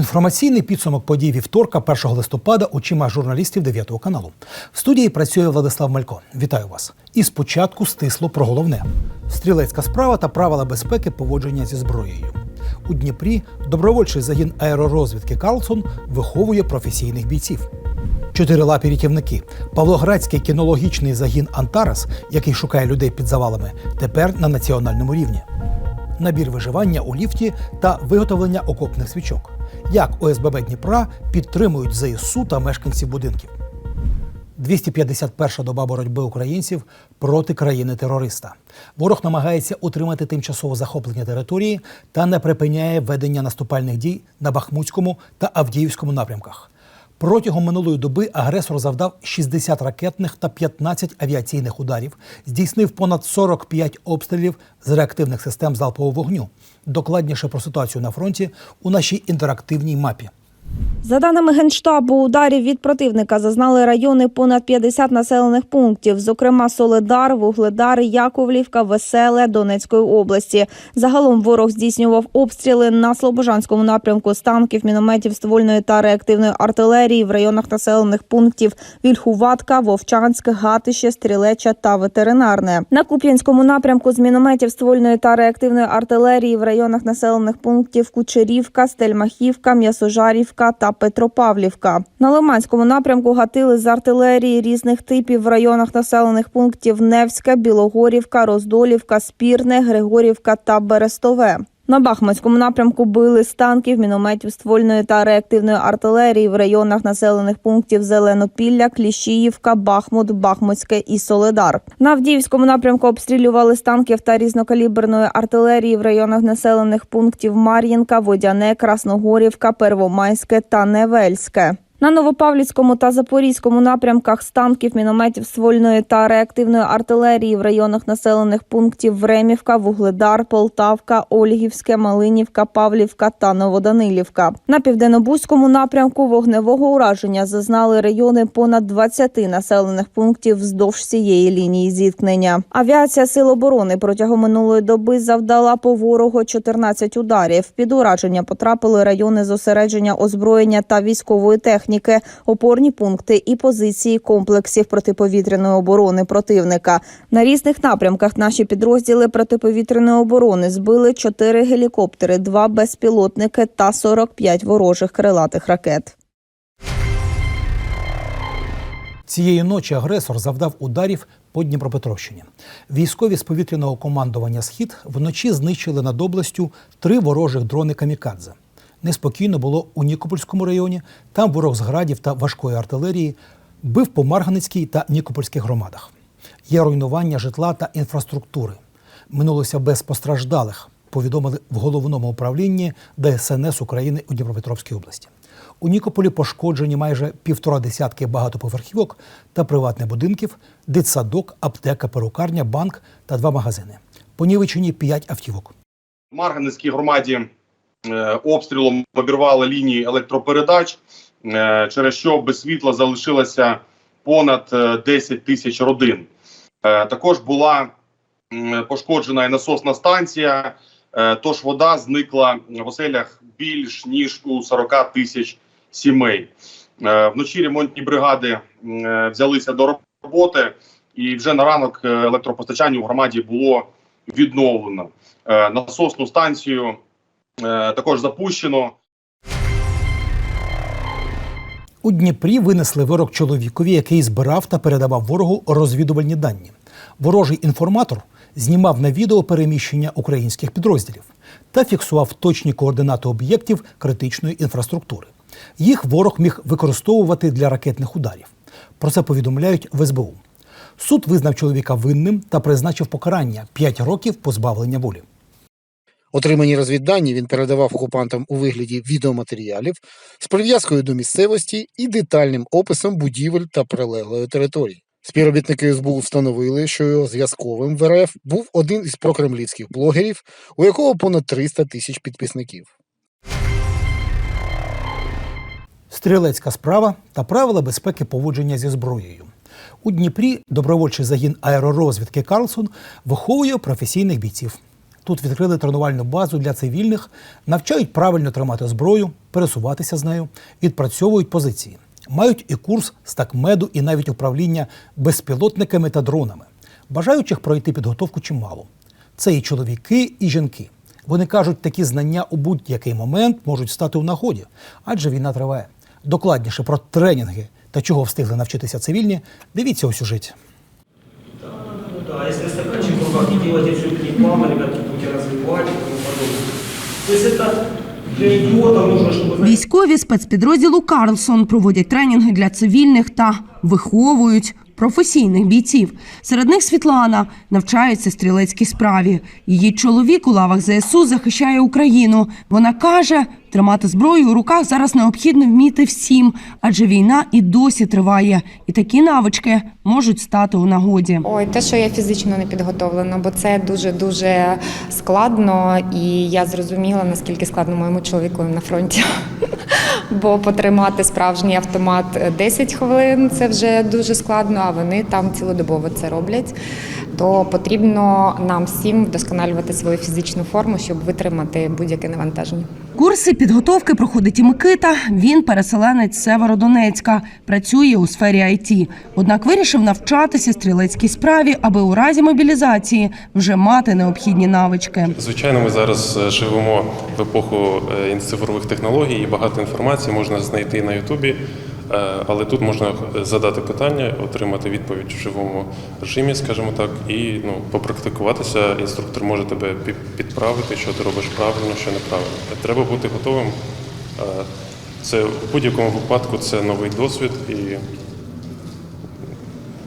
Інформаційний підсумок подій вівторка, 1 листопада, очима журналістів 9 каналу. В студії працює Владислав Малько. Вітаю вас. І спочатку стисло про головне: стрілецька справа та правила безпеки поводження зі зброєю. У Дніпрі добровольчий загін аеророзвідки Карлсон виховує професійних бійців. Чотирилапі рятівники, Павлоградський кінологічний загін Антарес, який шукає людей під завалами, тепер на національному рівні. Набір виживання у ліфті та виготовлення окопних свічок. Як ОСББ Дніпра підтримують ЗСУ та мешканців будинків. 251 доба боротьби українців проти країни-терориста. Ворог намагається утримати тимчасово захоплення території та не припиняє ведення наступальних дій на Бахмутському та Авдіївському напрямках. Протягом минулої доби агресор завдав 60 ракетних та 15 авіаційних ударів, здійснив понад 45 обстрілів з реактивних систем залпового вогню. Докладніше про ситуацію на фронті у нашій інтерактивній мапі. За даними Генштабу, ударів від противника зазнали райони понад 50 населених пунктів, зокрема Соледар, Вугледар, Яковлівка, Веселе Донецької області. Загалом ворог здійснював обстріли на Слобожанському напрямку з танків, мінометів, ствольної та реактивної артилерії в районах населених пунктів Вільхуватка, Вовчанськ, Гатище, Стрілеча та Ветеринарне. На Куп'янському напрямку з мінометів, ствольної та реактивної артилерії в районах населених пунктів Кучерівка, Стельмахівка, М'ясожарівка та Петропавлівка. На Лиманському напрямку гатили з артилерії різних типів в районах населених пунктів Невська, Білогорівка, Роздолівка, Спірне, Григорівка та Берестове. На Бахмутському напрямку били з танків, мінометів ствольної та реактивної артилерії в районах населених пунктів Зеленопілля, Кліщіївка, Бахмут, Бахмутське і Соледар. На Авдіївському напрямку обстрілювали з танків та різнокаліберної артилерії в районах населених пунктів Мар'їнка, Водяне, Красногорівка, Первомайське та Невельське. На Новопавлівському та Запорізькому напрямках з танків, мінометів ствольної та реактивної артилерії в районах населених пунктів Времівка, Вугледар, Полтавка, Ольгівське, Малинівка, Павлівка та Новоданилівка. На південнобузькому напрямку вогневого ураження зазнали райони понад 20 населених пунктів вздовж цієї лінії зіткнення. Авіація Сил оборони протягом минулої доби завдала по ворогу 14 ударів. Під ураження потрапили райони зосередження озброєння та військової техніки, опорні пункти і позиції комплексів протиповітряної оборони противника. На різних напрямках наші підрозділи протиповітряної оборони збили 4 гелікоптери, 2 безпілотники та 45 ворожих крилатих ракет. Цієї ночі агресор завдав ударів по Дніпропетровщині. Військові з повітряного командування Схід вночі знищили над областю три ворожих дрони камікадзе. Неспокійно було у Нікопольському районі. Там ворог з градів та важкої артилерії бив по Марганицькій та Нікопольських громадах. Є руйнування житла та інфраструктури. Минулося без постраждалих, повідомили в головному управлінні ДСНС України у Дніпропетровській області. У Нікополі пошкоджені майже півтора десятки багатоповерхівок та приватних будинків, дитсадок, аптека, перукарня, банк та два магазини. Понівечені п'ять автівок. В Марганецькій громаді обстрілом обірвали лінії електропередач, е, через що без світла залишилося понад е, 10 тисяч родин. Е, Також була пошкоджена і насосна станція, е, тож вода зникла в оселях більш ніж у 40 тисяч сімей. Е, Вночі ремонтні бригади е, взялися до роботи, і вже на ранок е, електропостачання у громаді було відновлено. Е, Насосну станцію е, також запущено. У Дніпрі винесли вирок чоловікові, який збирав та передавав ворогу розвідувальні дані. Ворожий інформатор знімав на відео переміщення українських підрозділів та фіксував точні координати об'єктів критичної інфраструктури. Їх ворог міг використовувати для ракетних ударів. Про це повідомляють в СБУ. Суд визнав чоловіка винним та призначив покарання 5 років позбавлення волі. Отримані розвіддані він передавав окупантам у вигляді відеоматеріалів з прив'язкою до місцевості і детальним описом будівель та прилеглої території. Співробітники СБУ встановили, що його зв'язковим в РФ був один із прокремлівських блогерів, у якого понад 300 тисяч підписників. Стрілецька справа та правила безпеки поводження зі зброєю. У Дніпрі добровольчий загін аеророзвідки Карлсон виховує професійних бійців. Тут відкрили тренувальну базу для цивільних, навчають правильно тримати зброю, пересуватися з нею, відпрацьовують позиції. Мають і курс з такмеду, і навіть управління безпілотниками та дронами. Бажаючих пройти підготовку чимало. Це і чоловіки, і жінки. Вони кажуть, такі знання у будь-який момент можуть стати у нагоді, адже війна триває. Докладніше про тренінги та чого встигли навчитися цивільні, дивіться у сюжеті. Ну да, если стаканчик в руках, не все это не плавно, ребятки, развивать и тому подобное. То есть. Військові спецпідрозділу Карлсон проводять тренінги для цивільних та виховують професійних бійців. Серед них Світлана навчається стрілецькій справі. Її чоловік у лавах ЗСУ захищає Україну. Вона каже, тримати зброю у руках зараз необхідно вміти всім, адже війна і досі триває, і такі навички можуть стати у нагоді. Ой, те, що я фізично не підготовлена, бо це дуже дуже складно, і я зрозуміла, наскільки складно моєму чоловіку на фронті. Бо потримати справжній автомат 10 хвилин це вже дуже складно, а вони там цілодобово це роблять. То потрібно нам всім вдосконалювати свою фізичну форму, щоб витримати будь-яке навантаження. Курси підготовки проходить і Микита. Він переселенець Северодонецька, працює у сфері IT. Однак вирішив навчатися стрілецькій справі, аби у разі мобілізації вже мати необхідні навички. Звичайно, ми зараз е, живемо в епоху е, цифрових технологій і багато інформації можна знайти на Ютубі, е, але тут можна е, задати питання, отримати відповідь в живому режимі, скажімо так, і ну, попрактикуватися. Інструктор може тебе підправити, що ти робиш правильно, що неправильно. Треба бути готовим. Е, Це в будь-якому випадку це новий досвід і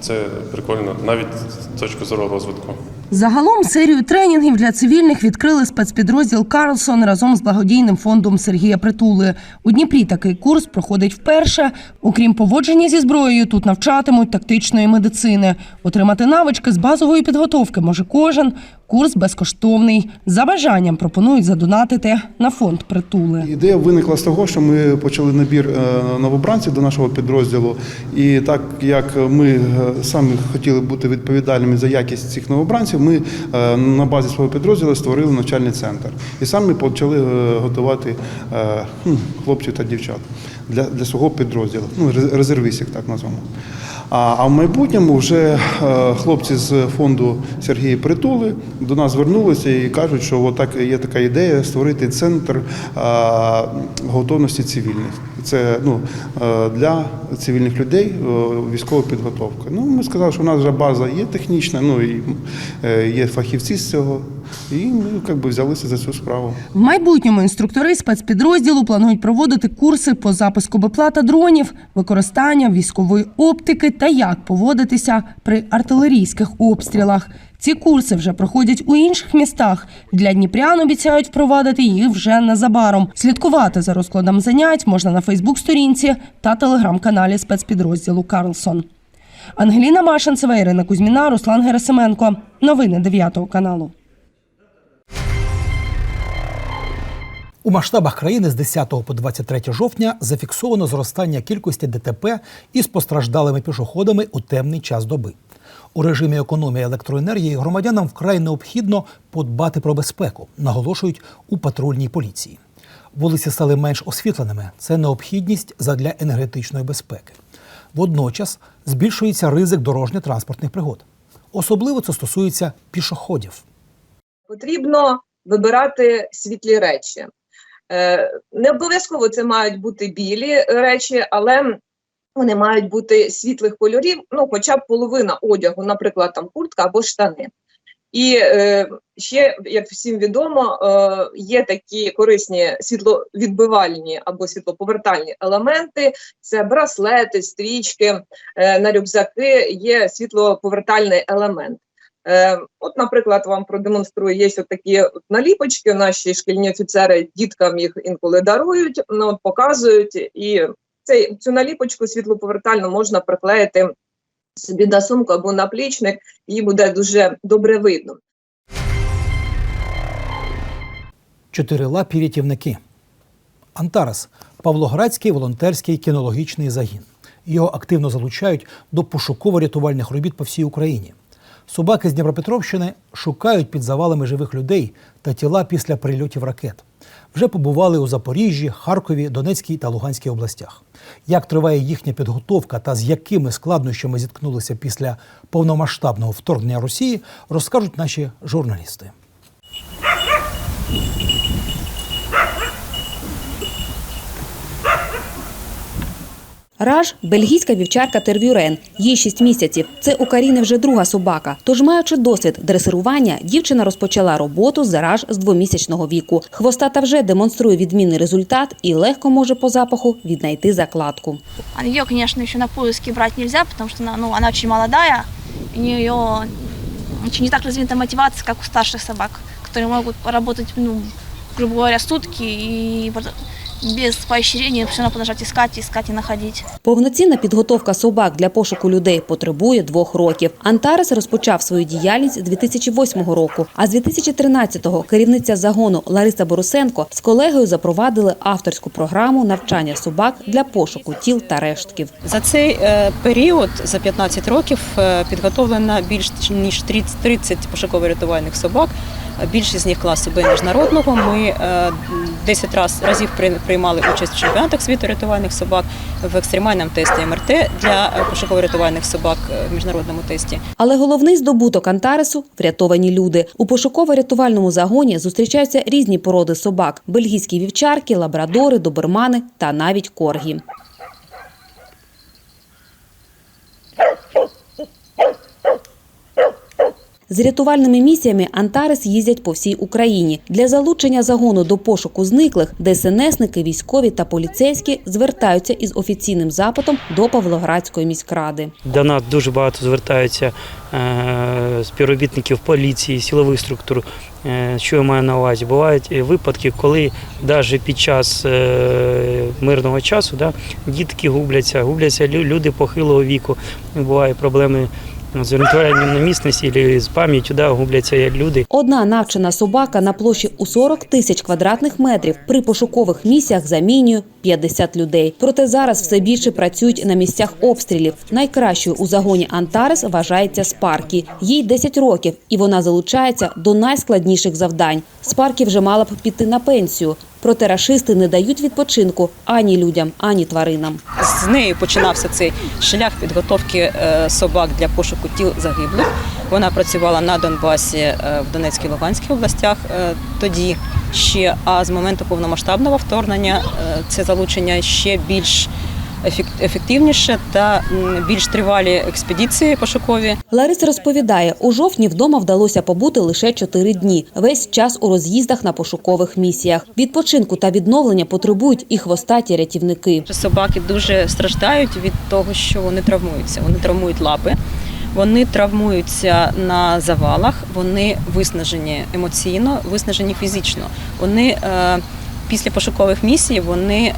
це прикольно, навіть з точки зору розвитку. Загалом серію тренінгів для цивільних відкрили спецпідрозділ Карлсон разом з благодійним фондом Сергія Притули. У Дніпрі такий курс проходить вперше. Окрім поводження зі зброєю, тут навчатимуть тактичної медицини. Отримати навички з базової підготовки може кожен. Курс безкоштовний. За бажанням пропонують задонатити на фонд притули. Ідея виникла з того, що ми почали набір е, новобранців до нашого підрозділу, і так як ми е, самі хотіли бути відповідальними за якість цих новобранців, ми е, на базі свого підрозділу створили навчальний центр. І самі почали готувати хлопців та дівчат для, для свого підрозділу, ну ре- резервістів, так назвемо. А, а в майбутньому вже е, хлопці з фонду Сергія Притули до нас звернулися і кажуть, що отак є така ідея створити центр е, готовності цивільних. Це ну, е, для цивільних людей е, військова підготовка. Ну, ми сказали, що у нас вже база є технічна, ну і е, є фахівці з цього. І ми як би, взялися за цю справу. В майбутньому інструктори спецпідрозділу планують проводити курси по запуску беплата дронів, використання військової оптики та як поводитися при артилерійських обстрілах. Ці курси вже проходять у інших містах. Для дніпрян обіцяють впровадити їх вже незабаром. Слідкувати за розкладом занять можна на Фейсбук-сторінці та телеграм-каналі спецпідрозділу Карлсон. Ангеліна Машинцева, Ірина Кузьміна, Руслан Герасименко. Новини 9 каналу. У масштабах країни з 10 по 23 жовтня зафіксовано зростання кількості ДТП із постраждалими пішоходами у темний час доби. У режимі економії електроенергії громадянам вкрай необхідно подбати про безпеку, наголошують у патрульній поліції. Вулиці стали менш освітленими. Це необхідність задля енергетичної безпеки. Водночас збільшується ризик дорожньо-транспортних пригод. Особливо це стосується пішоходів. потрібно вибирати світлі речі. Е, Не обов'язково це мають бути білі речі, але вони мають бути світлих кольорів, ну, хоча б половина одягу, наприклад, там куртка або штани. І е, ще, як всім відомо, е, є такі корисні світловідбивальні або світлоповертальні елементи: це браслети, стрічки, е, на рюкзаки є світлоповертальний елемент. Е, от, наприклад, вам продемонструю, є такі наліпочки, наші шкільні офіцери діткам їх інколи дарують, ну, показують, і цей, цю наліпочку світлоповертально можна приклеїти собі на сумку або на плічник, її буде дуже добре видно. Чотирилапі рятівники. Антарес Павлоградський волонтерський кінологічний загін. Його активно залучають до пошуково-рятувальних робіт по всій Україні. Собаки з Дніпропетровщини шукають під завалами живих людей та тіла після прильотів ракет. Вже побували у Запоріжжі, Харкові, Донецькій та Луганській областях. Як триває їхня підготовка та з якими складнощами зіткнулися після повномасштабного вторгнення Росії, розкажуть наші журналісти. Раж бельгійська вівчарка Тервюрен. Їй 6 місяців. Це у Каріни вже друга собака. Тож, маючи досвід дресирування, дівчина розпочала роботу з раж з двомісячного віку. Хвостата вже демонструє відмінний результат і легко може по запаху віднайти закладку. Ее, конечно, еще на поиски брать нельзя, потому что она, ну, она очень молодая, и у нее не так развита мотивация, как у старших собак, которые могут поработать, ну, грубо говоря, сутки и без поощрения все равно продолжать искать, искать и находить. Повноцінна підготовка собак для пошуку людей потребує двох років. Антарес розпочав свою діяльність з 2008 року. А з 2013-го керівниця загону Лариса Борусенко з колегою запровадили авторську програму навчання собак для пошуку тіл та рештків. За цей е, період, за 15 років, е, підготовлено більш ніж 30 30 пошуково-рятувальних собак. Більшість з них класу Б міжнародного. Ми е, 10 раз, разів при- приймали участь в чемпіонатах світу рятувальних собак в екстремальному тесті МРТ для е, пошуково-рятувальних собак е, в міжнародному тесті. Але головний здобуток Антаресу врятовані люди. У пошуково-рятувальному загоні зустрічаються різні породи собак: бельгійські вівчарки, лабрадори, добермани та навіть коргі. З рятувальними місіями Антарес їздять по всій Україні. Для залучення загону до пошуку зниклих ДСНСники, військові та поліцейські звертаються із офіційним запитом до Павлоградської міськради. До нас дуже багато звертаються е, співробітників поліції, силових структур. Е, Що я маю на увазі? Бувають випадки, коли навіть під час е, мирного часу да, дітки губляться, губляться лю- люди похилого віку. Бувають проблеми з на місцевості або з пам'яттю, да, губляться люди. Одна навчена собака на площі у 40 тисяч квадратних метрів при пошукових місіях замінює 50 людей. Проте зараз все більше працюють на місцях обстрілів. Найкращою у загоні Антарес вважається Спаркі. Їй 10 років, і вона залучається до найскладніших завдань. Спаркі вже мала б піти на пенсію. Проте рашисти не дають відпочинку ані людям, ані тваринам. З нею починався цей шлях підготовки е, собак для пошуку тіл загиблих. Вона працювала на Донбасі е, в Донецькій Луганській областях е, тоді ще. А з моменту повномасштабного вторгнення це залучення ще більш ефективніше та більш тривалі експедиції пошукові. Лариса розповідає, у жовтні вдома вдалося побути лише чотири дні. Весь час у роз'їздах на пошукових місіях. Відпочинку та відновлення потребують і хвостаті рятівники. Собаки дуже страждають від того, що вони травмуються. Вони травмують лапи, вони травмуються на завалах, вони виснажені емоційно, виснажені фізично. Вони е, після пошукових місій вони е,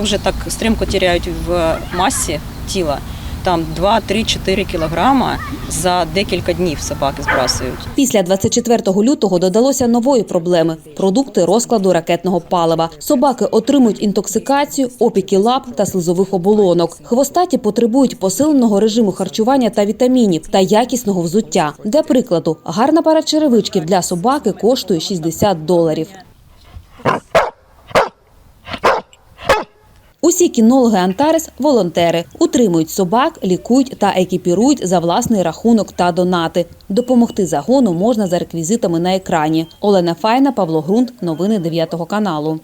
дуже так стрімко тіряють в масі тіла. Там 2-3-4 кілограма за декілька днів собаки збрасують. Після 24 лютого додалося нової проблеми – продукти розкладу ракетного палива. Собаки отримують інтоксикацію, опіки лап та слизових оболонок. Хвостаті потребують посиленого режиму харчування та вітамінів та якісного взуття. Для прикладу, гарна пара черевичків для собаки коштує 60 доларів. Усі кінологи Антарес – волонтери. Утримують собак, лікують та екіпірують за власний рахунок та донати. Допомогти загону можна за реквізитами на екрані. Олена Файна, Павло Грунт. Новини 9 каналу.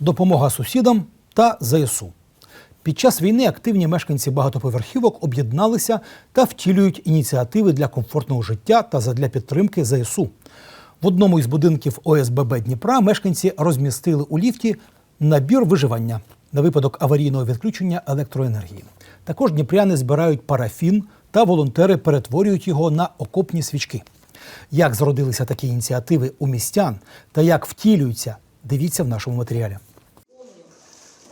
допомога сусідам та ЗСУ. Під час війни активні мешканці багатоповерхівок об'єдналися та втілюють ініціативи для комфортного життя та задля підтримки ЗСУ. В одному із будинків ОСББ Дніпра мешканці розмістили у ліфті набір виживання на випадок аварійного відключення електроенергії. Також дніпряни збирають парафін та волонтери перетворюють його на окопні свічки. Як зродилися такі ініціативи у містян та як втілюються, дивіться в нашому матеріалі.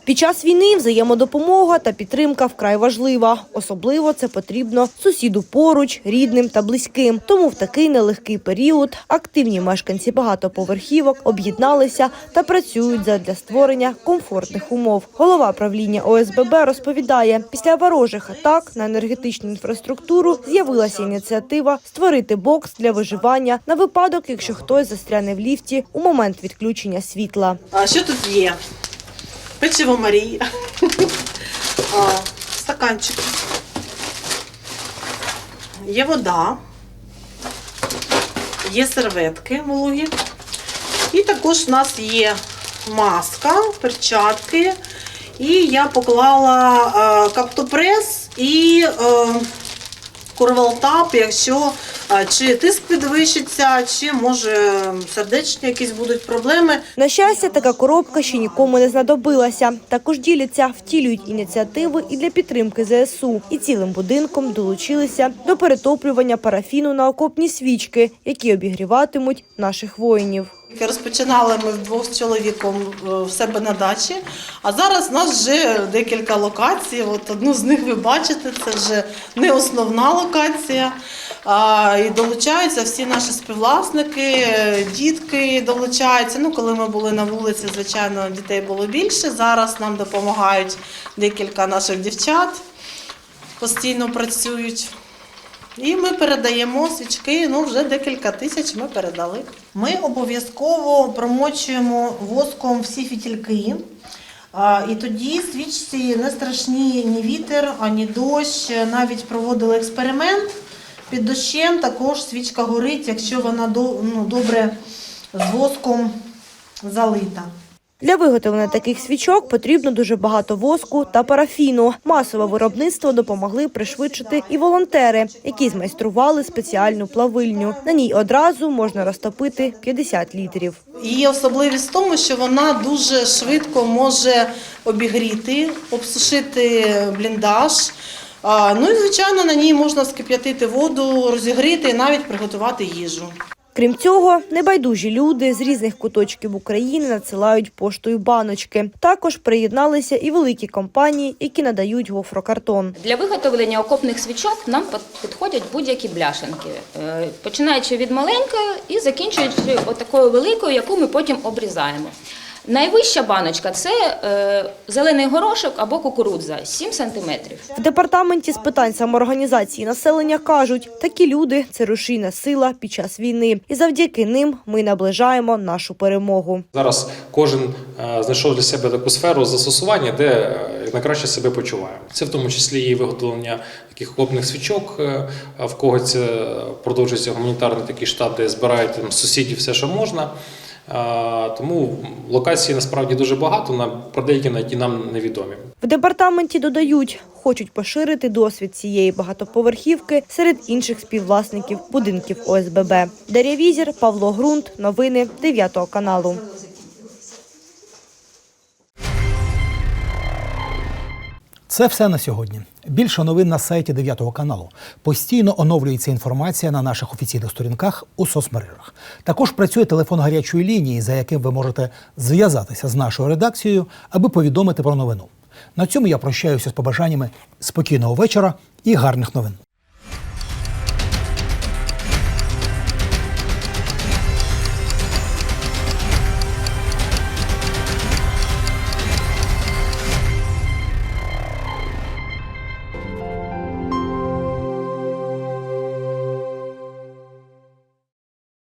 Під час війни взаємодопомога та підтримка вкрай важлива. Особливо це потрібно сусіду поруч, рідним та близьким. Тому в такий нелегкий період активні мешканці багатоповерхівок об'єдналися та працюють задля створення комфортних умов. Голова правління ОСББ розповідає, після ворожих атак на енергетичну інфраструктуру з'явилася ініціатива створити бокс для виживання на випадок, якщо хтось застряне в ліфті у момент відключення світла. А що тут є? Печиво Марії. А, Стаканчик. Є вода. Є серветки вологі. І також у нас є маска, перчатки. І я поклала е, каптопрес і е, курвалтап, якщо чи тиск підвищиться, чи може сердечні якісь будуть проблеми. На щастя, така коробка ще нікому не знадобилася. Також діляться, втілюють ініціативи і для підтримки ЗСУ. І цілим будинком долучилися до перетоплювання парафіну на окопні свічки, які обігріватимуть наших воїнів. Розпочинали ми вдвох з чоловіком е, в себе на дачі, а зараз у нас вже декілька локацій. От одну з них ви бачите, це вже не основна локація. І долучаються всі наші співвласники, дітки долучаються. Ну, коли ми були на вулиці, звичайно, дітей було більше. Зараз нам допомагають декілька наших дівчат, постійно працюють. І ми передаємо свічки, ну вже декілька тисяч ми передали. Ми обов'язково промочуємо воском всі фітільки. І тоді свічці не страшні ні вітер, ані дощ. Навіть проводили експеримент. Під дощем також свічка горить, якщо вона ну, добре з воском залита. Для виготовлення таких свічок потрібно дуже багато воску та парафіну. Масове виробництво допомогли пришвидшити і волонтери, які змайстрували спеціальну плавильню. На ній одразу можна розтопити 50 літрів. Її особливість в тому, що вона дуже швидко може обігріти, обсушити бліндаж. А, Ну і звичайно на ній можна скип'ятити воду, розігріти і навіть приготувати їжу. Крім цього, небайдужі люди з різних куточків України надсилають поштою баночки. Також приєдналися і великі компанії, які надають гофрокартон. Для виготовлення окопних свічок нам під- підходять будь-які бляшанки, е, починаючи від маленької і закінчуючи отакою великою, яку ми потім обрізаємо. Найвища баночка це е, зелений горошок або кукурудза 7 сантиметрів. В департаменті з питань самоорганізації населення кажуть, такі люди це рушійна сила під час війни, і завдяки ним ми наближаємо нашу перемогу. Зараз кожен е, знайшов для себе таку сферу застосування, де е, найкраще себе почуває. Це в тому числі і виготовлення таких окопних свічок. е, В когось е, продовжується гуманітарний такий штаб, де збирають там, сусідів все, що можна. Тому локацій насправді дуже багато, на про деякі навіть і нам невідомі. В департаменті додають, хочуть поширити досвід цієї багатоповерхівки серед інших співвласників будинків ОСББ. Дар'я Візір, Павло Грунт. Новини 9 каналу. Це все на сьогодні. Більше новин на сайті 9 каналу. Постійно оновлюється інформація на наших офіційних сторінках у соцмережах. Також працює телефон гарячої лінії, за яким ви можете зв'язатися з нашою редакцією, аби повідомити про новину. На цьому я прощаюся з побажаннями спокійного вечора і гарних новин.